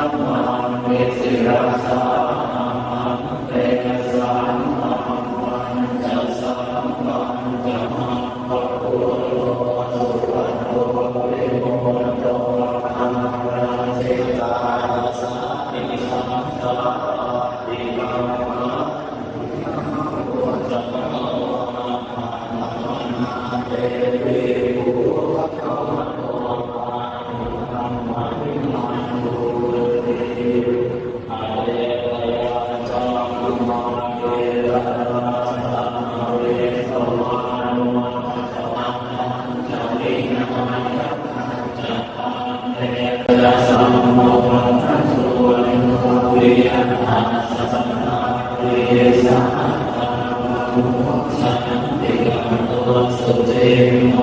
สัมมาเวสิรัสสา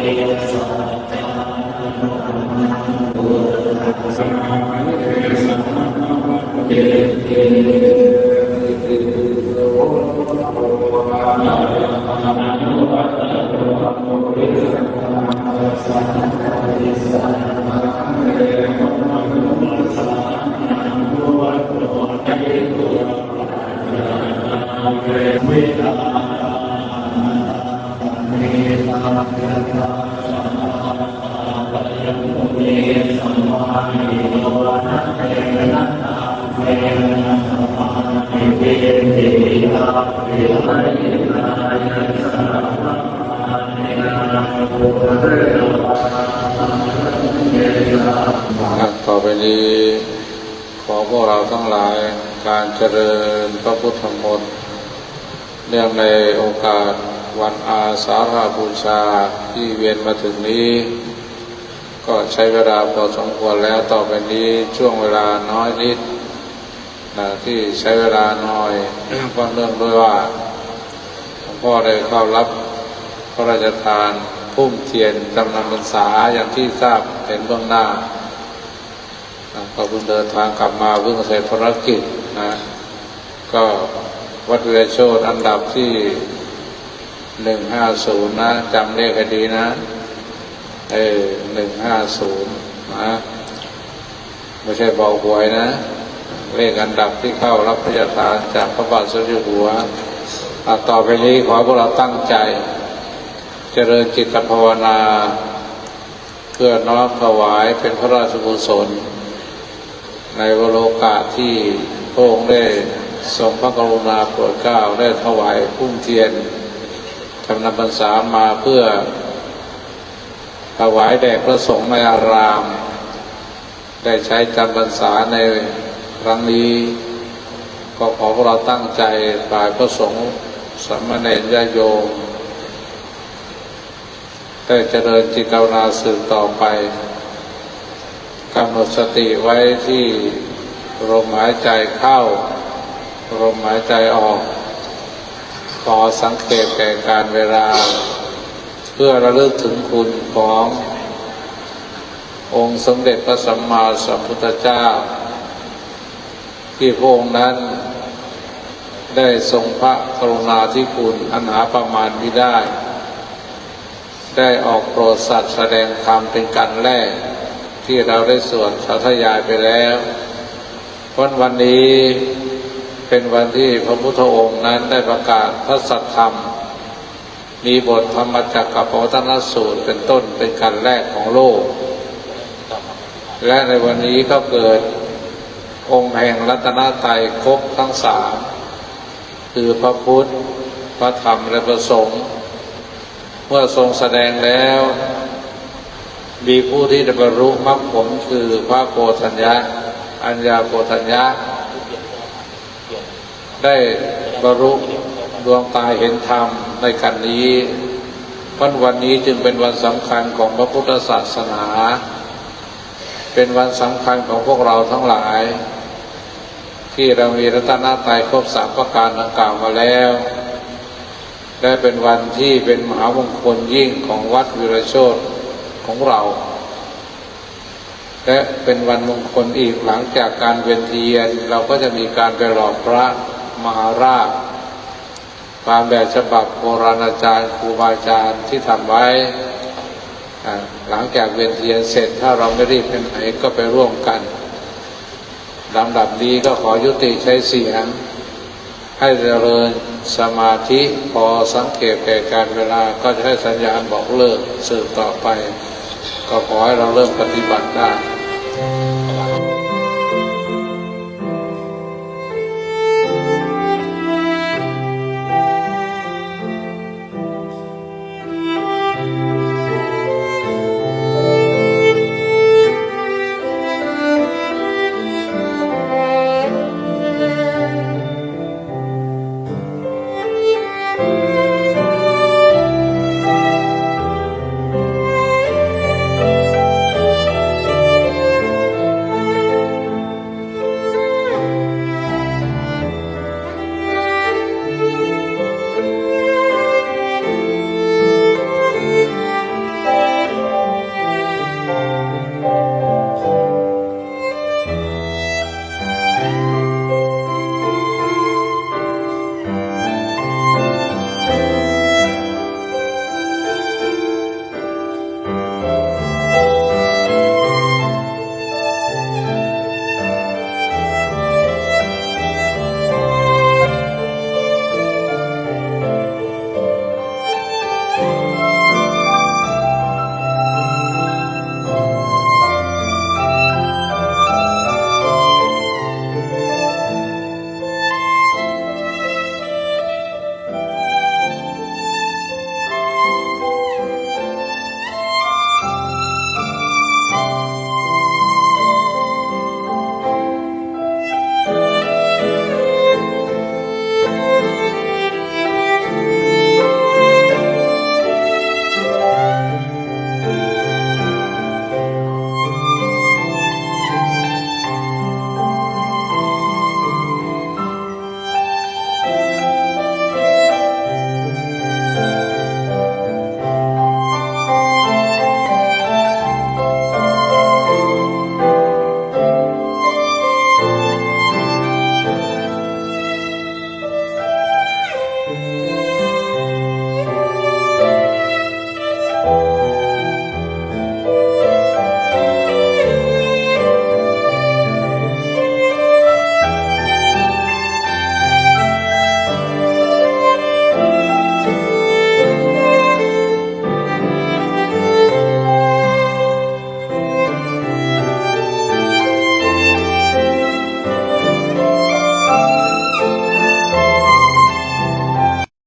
บ ต่อไปนี้ขอพวกเราทั้งหลายการเจริญพระพุทธมนต์เนื่องในโอกาสวันอาสาฬหบูชาที่เวียนมาถึงนี้ ก็ใช้เวลาพอสมควรแล้วต่อไปนี้ช่วงเวลาน้อยนิด ที่ใช้เวลาน้อยก็เนื่องด้วยว่าหลวงพ่อได้เข้ารับพระราชทานพุ่มเทียนจำนำพรรษาอย่างที่ทราบเห็นเบื้องหน้านะก็เพิ่งเดินทางกลับมาเพิ่งเสร็จภารกิจนะก็วัดเรือโชตอันดับที่หนึ่งห้าศูนย์นะจำเลขให้ดีนะ เออหนึ่งห้าศูนย์นะ ไม่ใช่เบาหวยนะ เลขอันดับที่เข้ารับพระราชทานจากพระบาทสมเด็จหัวต่อไปนี้ขอพวกเราตั้งใจ เจริญจิตภาวนา เพื่อน้อมถวายเป็นพระราชกุศล ในวโรกาสที่พระองค์ได้ทรงพระกรุณาโปรดเกล้าได้ถวายพุ่มเทียนจำนำพรรษามาเพื่อถวายแด่พระสงฆ์ในอาราม ได้ใช้จำพรรษาใน ครั้งนี้ก็ขอพวกเราตั้งใจฝ่ายพระสงฆ์สามเณรญาโยมได้เจริญจิตภาวนาสืบต่อไปกำหนดสติไว้ที่ลมหายใจเข้าลมหายใจออก ขอสังเกตแก่การเวลา เพื่อระลึกถึงคุณของ องค์สมเด็จพระสัมมาสัมพุทธเจ้า ที่พระองค์นั้น ได้ทรงพระกรุณาธิคุณอันหาประมาณไม่ได้ไได้ออกโปรดสัตว์แสดงธรรมเป็นการแรก ที่เราได้สวดสาธยายไปแล้ววันวันนี้เป็นวันที่พระพุทธองค์นั้นได้ประกาศพระสัทธรรม มีบทธรรมจักรกับปวัตนสูตรเป็นต้นเป็นการแรกของโลก และในวันนี้ก็เกิด องค์แห่งรัตนตรัยครบทั้งสามคือพระพุทธ พระธรรมและพระสงฆ์เมื่อทรงแสดงแล้ว มีผู้ที่ได้บรรลุมรรคผลคือพระโกฏัญญะ อัญญาโกฏัญญะ ได้บรรลุดวงตาเห็นธรรมในกันนี้วันวันนี้จึงเป็นวันสำคัญของพระพุทธศาสนา เป็นวันสำคัญของพวกเราทั้งหลาย ที่เรามีรัตนตรัยครบสามประการดังกล่าวมาแล้วและเป็นวันที่เป็นมหามงคลยิ่งของวัดวิรโชตของเรา และเป็นวันมงคลอีกหลังจากการเวียนเทียน เราก็จะมีการไปหล่อพระมหาราชตามแบบฉบับโบราณอาจารย์ครูบาอาจารย์ที่ทำไว้ หลังจากเวียนเทียนเสร็จถ้าเราไม่รีบไปไหนก็ไปร่วมกัน ลำดับนี้ก็ขอยุติใช้เสียง ให้เจริญสมาธิพอสังเกตแก่การเวลาก็จะให้สัญญาณบอกเลิกสืบต่อไป ก็ขอให้เราเริ่มปฏิบัติได้